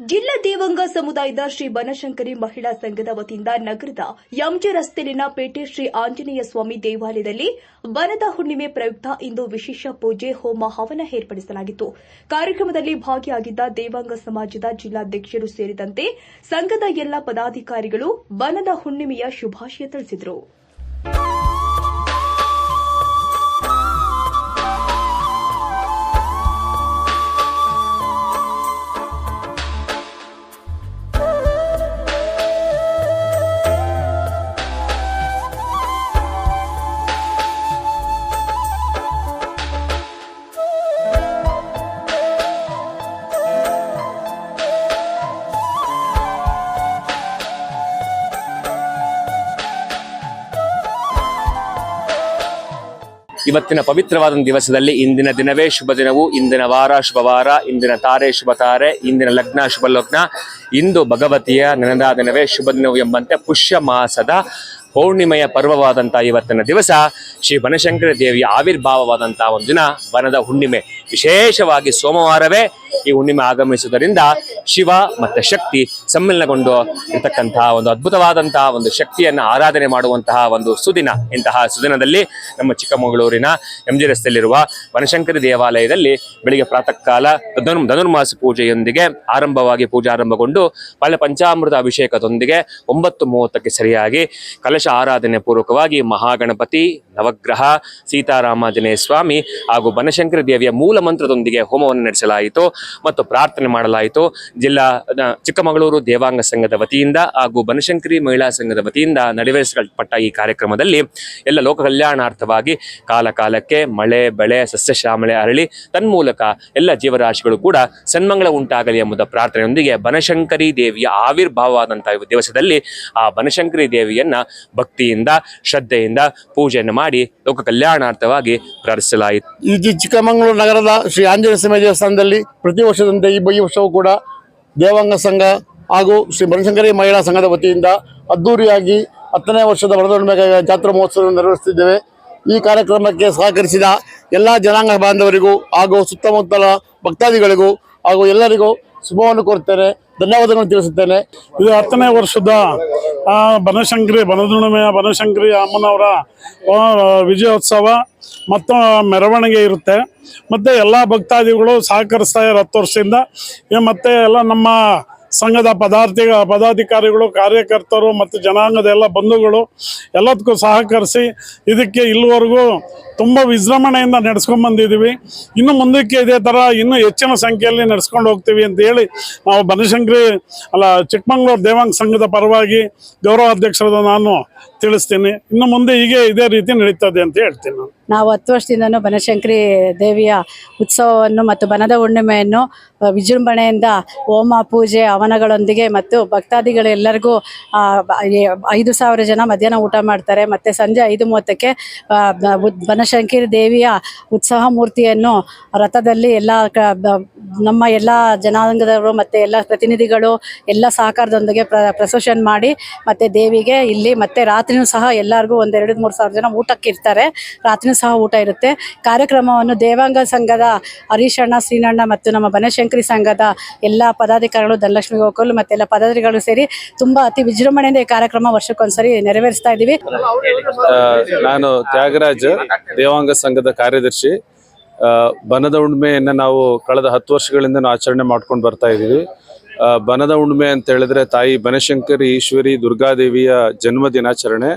ಜಿಲ್ಲಾ ದೇವಂಗ ಸಮುದಾಯದ ಶ್ರೀ ಬನಶಂಕರಿ ಮಹಿಳಾ ಸಂಘದ ವತಿಯಿಂದ ನಗರದ ಎಂಜೆ ರಸ್ತೆಯಲ್ಲಿನ ಪೇಟೆ ಶ್ರೀ ಆಂಜನೇಯ ಸ್ವಾಮಿ ದೇವಾಲಯದಲ್ಲಿ ಬನದ ಹುಣ್ಣಿಮೆ ಪ್ರಯುಕ್ತ ಇಂದು ವಿಶೇಷ ಪೂಜೆ, ಹೋಮ, ಹವನ ಏರ್ಪಡಿಸಲಾಗಿತ್ತು. ಕಾರ್ಯಕ್ರಮದಲ್ಲಿ ಭಾಗಿಯಾಗಿದ್ದ ದೇವಾಂಗ ಸಮಾಜದ ಜಿಲ್ಲಾಧ್ಯಕ್ಷರು ಸೇರಿದಂತೆ ಸಂಘದ ಎಲ್ಲ ಪದಾಧಿಕಾರಿಗಳು ಬನದ ಹುಣ್ಣಿಮೆಯ ಶುಭಾಶಯ ತಿಳಿಸಿದರು. ಇವತ್ತಿನ ಪವಿತ್ರವಾದ ದಿವಸದಲ್ಲಿ ಇಂದಿನ ದಿನವೇ ಶುಭ ದಿನವು. ಇಂದಿನ ವಾರ ಶುಭ ವಾರ. ಇಂದಿನ ತಾರೆ ಶುಭ ತಾರೆ. ಇಂದಿನ ಲಗ್ನ ಶುಭ ಲಗ್ನ. ಇಂದು ಭಗವತಿಯ ನೆನದ ದಿನವೇ ಶುಭ ದಿನವು ಎಂಬಂತೆ ಪುಷ್ಯ ಮಾಸದ ಪೌರ್ಣಿಮೆಯ ಪರ್ವವಾದಂತಹ ಇವತ್ತಿನ ದಿವಸ ಶ್ರೀ ಬನಶಂಕರ ದೇವಿಯ ಆವಿರ್ಭಾವವಾದಂತಹ ಒಂದು ದಿನ ವನದ ಹುಣ್ಣಿಮೆ. ವಿಶೇಷವಾಗಿ ಸೋಮವಾರವೇ ಈ ಹುಣ್ಣಿಮೆ ಆಗಮಿಸುವುದರಿಂದ ಶಿವ ಮತ್ತು ಶಕ್ತಿ ಸಮ್ಮಿಲನಗೊಂಡು ಇರತಕ್ಕಂತಹ ಒಂದು ಅದ್ಭುತವಾದಂತಹ ಒಂದು ಶಕ್ತಿಯನ್ನು ಆರಾಧನೆ ಮಾಡುವಂತಹ ಒಂದು ಸುದಿನ. ಇಂತಹ ಸುದಿನದಲ್ಲಿ ನಮ್ಮ ಚಿಕ್ಕಮಗಳೂರಿನ ಎಂ ಜಿ ರಸ್ತೆಯಲ್ಲಿರುವ ಬನಶಂಕರಿ ದೇವಾಲಯದಲ್ಲಿ ಬೆಳಿಗ್ಗೆ ಪ್ರಾತಃ ಕಾಲ ಧನು, ಧನುರ್ಮಾಸ ಪೂಜೆಯೊಂದಿಗೆ ಆರಂಭವಾಗಿ ಪೂಜಾರಂಭಗೊಂಡು ಪಂಚಾಮೃತ ಅಭಿಷೇಕದೊಂದಿಗೆ ಒಂಬತ್ತು ಮೂವತ್ತಕ್ಕೆ ಸರಿಯಾಗಿ ಕಲಶ ಆರಾಧನೆ ಪೂರ್ವಕವಾಗಿ ಮಹಾಗಣಪತಿ ನವಗ್ರಹ ಸೀತಾರಾಮಾಂಜನೇಯ ಸ್ವಾಮಿ ಹಾಗೂ ಬನಶಂಕರಿ ದೇವಿಯ ಮೂಲ ಮಂತ್ರದೊಂದಿಗೆ ಹೋಮವನ್ನು ನಡೆಸಲಾಯಿತು ಮತ್ತು ಪ್ರಾರ್ಥನೆ ಮಾಡಲಾಯಿತು. ಜಿಲ್ಲಾ ಚಿಕ್ಕಮಗಳೂರು ದೇವಾಂಗ ಸಂಘದ ವತಿಯಿಂದ ಹಾಗೂ ಬನಶಂಕರಿ ಮಹಿಳಾ ಸಂಘದ ವತಿಯಿಂದ ನಡೆವೇರಿಸಲ್ಪಟ್ಟ ಈ ಕಾರ್ಯಕ್ರಮದಲ್ಲಿ ಎಲ್ಲ ಲೋಕ ಕಲ್ಯಾಣಾರ್ಥವಾಗಿ ಕಾಲಕಾಲಕ್ಕೆ ಮಳೆ, ಬೆಳೆ ಸಸ್ಯಶ್ಯಾಮಳೆ ಅರಳಿ ತನ್ಮೂಲಕ ಎಲ್ಲ ಜೀವರಾಶಿಗಳು ಕೂಡ ಸನ್ಮಂಗಳ ಉಂಟಾಗಲಿ ಎಂಬುದ ಪ್ರಾರ್ಥನೆಯೊಂದಿಗೆ ಬನಶಂಕರಿ ದೇವಿಯ ಆವಿರ್ಭಾವವಾದಂತಹ ದಿವಸದಲ್ಲಿ ಆ ಬನಶಂಕರಿ ದೇವಿಯನ್ನ ಭಕ್ತಿಯಿಂದ, ಶ್ರದ್ಧೆಯಿಂದ ಪೂಜೆಯನ್ನು ಮಾಡಿ ಲೋಕ ಕಲ್ಯಾಣಾರ್ಥವಾಗಿ ಪ್ರಾರ್ಥಿಸಲಾಯಿತು. ಈ ಚಿಕ್ಕಮಗಳೂರು ನಗರದ ಶ್ರೀ ಆಂಜನೇಯ ಸ್ವಾಮಿ ದೇವಸ್ಥಾನದಲ್ಲಿ ಪ್ರತಿ ವರ್ಷದಂತೆ ಈ ಈ ವರ್ಷವೂ ಕೂಡ ದೇವಾಂಗ ಸಂಘ ಹಾಗೂ ಶ್ರೀ ಬನಶಂಕರಿ ಮಹಿಳಾ ಸಂಘದ ವತಿಯಿಂದ ಅದ್ದೂರಿಯಾಗಿ ಹತ್ತನೇ ವರ್ಷದ ವರದೊಣ್ಮೆ ಜಾತ್ರಾ ಮಹೋತ್ಸವವನ್ನು ನೆರವೇರಿಸುತ್ತಿದ್ದೇವೆ. ಈ ಕಾರ್ಯಕ್ರಮಕ್ಕೆ ಸಹಕರಿಸಿದ ಎಲ್ಲ ಜನಾಂಗ ಬಾಂಧವರಿಗೂ ಹಾಗೂ ಸುತ್ತಮುತ್ತಲ ಭಕ್ತಾದಿಗಳಿಗೂ ಹಾಗೂ ಎಲ್ಲರಿಗೂ ಶುಭವನ್ನು ಕೋರುತ್ತೇನೆ. ಧನ್ಯವಾದಗಳನ್ನು ತಿಳಿಸುತ್ತೇನೆ. ಇದು ಹತ್ತನೇ ವರ್ಷದ ಆ, ಬನಶಂಕರಿ ಬನದುಣಿಮೆಯ ಬನಶಂಕರಿ ಅಮ್ಮನವರ ವಿಜಯೋತ್ಸವ ಮತ್ತು ಮೆರವಣಿಗೆ ಇರುತ್ತೆ. ಮತ್ತು ಎಲ್ಲ ಭಕ್ತಾದಿಗಳು ಸಹಕರಿಸ್ತಾ ಇದ್ದಾರೆ ಹತ್ತು ವರ್ಷದಿಂದ. ಮತ್ತು ಮತ್ತೆ ಎಲ್ಲ ನಮ್ಮ ಸಂಘದ ಪದಾರ್ಥಿ ಪದಾಧಿಕಾರಿಗಳು, ಕಾರ್ಯಕರ್ತರು ಮತ್ತು ಜನಾಂಗದ ಎಲ್ಲ ಬಂಧುಗಳು ಎಲ್ಲದಕ್ಕೂ ಸಹಕರಿಸಿ ಇದಕ್ಕೆ ಇಲ್ಲಿವರೆಗೂ ತುಂಬ ವಿಜೃಂಭಣೆಯಿಂದ ನಡೆಸ್ಕೊಂಬಂದಿದ್ದೀವಿ ಇನ್ನು ಮುಂದಕ್ಕೆ ಇದೇ ಥರ ಇನ್ನೂ ಹೆಚ್ಚಿನ ಸಂಖ್ಯೆಯಲ್ಲಿ ನಡೆಸ್ಕೊಂಡು ಹೋಗ್ತೀವಿ ಅಂತ ಹೇಳಿ ನಾವು ಬನಶಂಕರಿ, ಅಲ್ಲ ಚಿಕ್ಕಮಂಗ್ಳೂರು ದೇವಾಂಗ ಸಂಘದ ಪರವಾಗಿ ಗೌರವ ಅಧ್ಯಕ್ಷರಾದ ನಾನು ತಿಳಿಸ್ತೀನಿ. ಇನ್ನು ಮುಂದೆ ಹೀಗೆ ಇದೇ ರೀತಿ ನಡೀತದೆ ಅಂತ ಹೇಳ್ತೀನಿ ನಾವು ಹತ್ತು ವರ್ಷದಿಂದನೂ ಬನಶಂಕರಿ ದೇವಿಯ ಉತ್ಸವವನ್ನು ಮತ್ತು ಬನದ ಹುಣ್ಣಿಮೆಯನ್ನು ವಿಜೃಂಭಣೆಯಿಂದ ಹೋಮ ಪೂಜೆ, ಹವನಗಳೊಂದಿಗೆ ಮತ್ತು ಭಕ್ತಾದಿಗಳೆಲ್ಲರಿಗೂ ಐದು ಸಾವಿರ ಜನ ಮಧ್ಯಾಹ್ನ ಊಟ ಮಾಡ್ತಾರೆ. ಮತ್ತು ಸಂಜೆ ಐದು ಮೂವತ್ತಕ್ಕೆ ಬನಶಂಕರಿ ದೇವಿಯ ಉತ್ಸವ ಮೂರ್ತಿಯನ್ನು ರಥದಲ್ಲಿ ಎಲ್ಲ ನಮ್ಮ ಎಲ್ಲ ಜನಾಂಗದವರು ಮತ್ತು ಎಲ್ಲ ಪ್ರತಿನಿಧಿಗಳು ಎಲ್ಲ ಸಹಕಾರದೊಂದಿಗೆ ಪ್ರ ಪ್ರಸೆಷನ್ ಮಾಡಿ ಮತ್ತು ದೇವಿಗೆ ಇಲ್ಲಿ ಮತ್ತೆ ರಾತ್ರಿನೂ ಸಹ ಎಲ್ಲರಿಗೂ ಒಂದೆರಡು ಮೂರು ಸಾವಿರ ಜನ ಊಟಕ್ಕೆ ಇರ್ತಾರೆ. ರಾತ್ರಿನೂ ಸಹ ಊಟ ಇರುತ್ತೆ. ಕಾರ್ಯಕ್ರಮವನ್ನು ದೇವಾಂಗ ಸಂಘದ ಹರೀಶಣ್ಣ ಶ್ರೀನಣ್ಣ ಮತ್ತು ನಮ್ಮ ಬನಶಂಕರಿ ಸಂಘದ ಎಲ್ಲ ಪದಾಧಿಕಾರಿಗಳು, ಧನಲಕ್ಷ್ಮಿ ಗೋಕುಲ್ ಮತ್ತೆ ಎಲ್ಲ ಪದಾಧಿಕಾರಿಗಳು ಸೇರಿ ತುಂಬಾ ಅತಿ ವಿಜೃಂಭಣೆಯಿಂದ ಈ ಕಾರ್ಯಕ್ರಮ ವರ್ಷಕ್ಕೊಂದ್ಸರಿ ನೆರವೇರಿಸ್ತಾ ಇದ್ದೀವಿ ನಾನು ತ್ಯಾಗರಾಜ್, ದೇವಾಂಗ ಸಂಘದ ಕಾರ್ಯದರ್ಶಿ. ಬನದ ಹುಣ್ಣಿಮೆಯನ್ನು ನಾವು ಕಳೆದ ಹತ್ತು ವರ್ಷಗಳಿಂದ ನಾವು ಆಚರಣೆ ಮಾಡ್ಕೊಂಡು ಬರ್ತಾ ಇದ್ದೀವಿ ಬನದ ಹುಣ್ಣಿಮೆ ಅಂತ ಹೇಳಿದ್ರೆ ತಾಯಿ ಬನಶಂಕರಿ ಈಶ್ವರಿ ದುರ್ಗಾದೇವಿಯ ಜನ್ಮ ದಿನಾಚರಣೆ.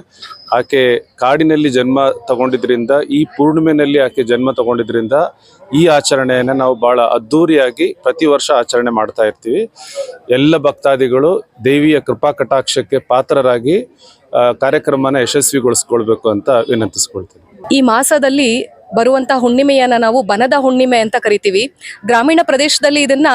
ಆಕೆ ಕಾಡಿನಲ್ಲಿ ಜನ್ಮ ತಗೊಂಡಿದ್ರಿಂದ, ಈ ಪೂರ್ಣಿಮೆನಲ್ಲಿ ಆಕೆ ಜನ್ಮ ತಗೊಂಡಿದ್ರಿಂದ ಈ ಆಚರಣೆಯನ್ನು ನಾವು ಬಹಳ ಅದ್ಧೂರಿಯಾಗಿ ಪ್ರತಿ ವರ್ಷ ಆಚರಣೆ ಮಾಡ್ತಾ ಇರ್ತೀವಿ. ಎಲ್ಲ ಭಕ್ತಾದಿಗಳು ದೇವಿಯ ಕೃಪಾ ಕಟಾಕ್ಷಕ್ಕೆ ಪಾತ್ರರಾಗಿ ಕಾರ್ಯಕ್ರಮನ ಯಶಸ್ವಿಗೊಳಿಸ್ಕೊಳ್ಬೇಕು ಅಂತ ವಿನಂತಿಸ್ಕೊಳ್ತೀನಿ. ಈ ಮಾಸದಲ್ಲಿ ಬರುವಂತಹ ಹುಣ್ಣಿಮೆಯನ್ನ ನಾವು ಬನದ ಹುಣ್ಣಿಮೆ ಅಂತ ಕರಿತೀವಿ. ಗ್ರಾಮೀಣ ಪ್ರದೇಶದಲ್ಲಿ ಇದನ್ನ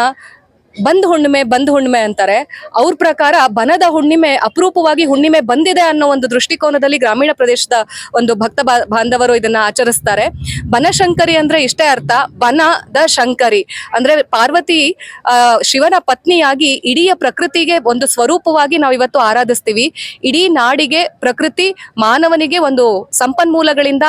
ಬಂದ್ ಹುಣ್ಣಿಮೆ ಬಂದ್ ಹುಣ್ಣಿಮೆ ಅಂತಾರೆ. ಅವ್ರ ಪ್ರಕಾರ ಬನದ ಹುಣ್ಣಿಮೆ ಅಪರೂಪವಾಗಿ ಹುಣ್ಣಿಮೆ ಬಂದಿದೆ ಅನ್ನೋ ಒಂದು ದೃಷ್ಟಿಕೋನದಲ್ಲಿ ಗ್ರಾಮೀಣ ಪ್ರದೇಶದ ಒಂದು ಭಕ್ತ ಬಾಂಧವರು ಇದನ್ನ ಆಚರಿಸ್ತಾರೆ. ಬನಶಂಕರಿ ಅಂದ್ರೆ ಇಷ್ಟೇ ಅರ್ಥ. ಬನದ ಶಂಕರಿ ಅಂದ್ರೆ ಪಾರ್ವತಿ ಶಿವನ ಪತ್ನಿಯಾಗಿ ಇಡೀ ಪ್ರಕೃತಿಗೆ ಒಂದು ಸ್ವರೂಪವಾಗಿ ನಾವು ಇವತ್ತು ಆರಾಧಿಸ್ತೀವಿ. ಇಡೀ ನಾಡಿಗೆ ಪ್ರಕೃತಿ ಮಾನವನಿಗೆ ಒಂದು ಸಂಪನ್ಮೂಲಗಳಿಂದ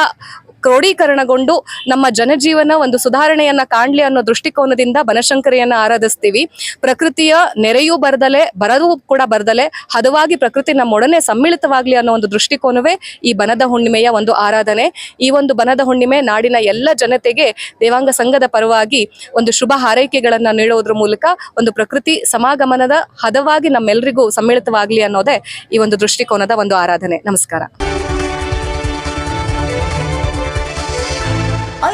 ಕ್ರೋಢೀಕರಣಗೊಂಡು ನಮ್ಮ ಜನಜೀವನ ಒಂದು ಸುಧಾರಣೆಯನ್ನ ಕಾಣ್ಲಿ ಅನ್ನೋ ದೃಷ್ಟಿಕೋನದಿಂದ ಬನಶಂಕರಿಯನ್ನ ಆರಾಧಿಸ್ತೀವಿ. ಪ್ರಕೃತಿಯ ನೆರೆಯೂ ಬರದಲೆ ಬರದೂ ಕೂಡ ಬರದಲೆ, ಹದವಾಗಿ ಪ್ರಕೃತಿ ನಮ್ಮೊಡನೆ ಸಮ್ಮಿಳಿತವಾಗ್ಲಿ ಅನ್ನೋ ಒಂದು ದೃಷ್ಟಿಕೋನವೇ ಈ ಬನದ ಹುಣ್ಣಿಮೆಯ ಒಂದು ಆರಾಧನೆ. ಈ ಒಂದು ಬನದ ಹುಣ್ಣಿಮೆ ನಾಡಿನ ಎಲ್ಲ ಜನತೆಗೆ ದೇವಾಂಗ ಸಂಘದ ಪರವಾಗಿ ಒಂದು ಶುಭ ಹಾರೈಕೆಗಳನ್ನ ನೀಡುವುದರ ಮೂಲಕ ಒಂದು ಪ್ರಕೃತಿ ಸಮಾಗಮನದ ಹದವಾಗಿ ನಮ್ಮೆಲ್ಲರಿಗೂ ಸಮ್ಮಿಳಿತವಾಗ್ಲಿ ಅನ್ನೋದೇ ಈ ಒಂದು ದೃಷ್ಟಿಕೋನದ ಒಂದು ಆರಾಧನೆ. ನಮಸ್ಕಾರ.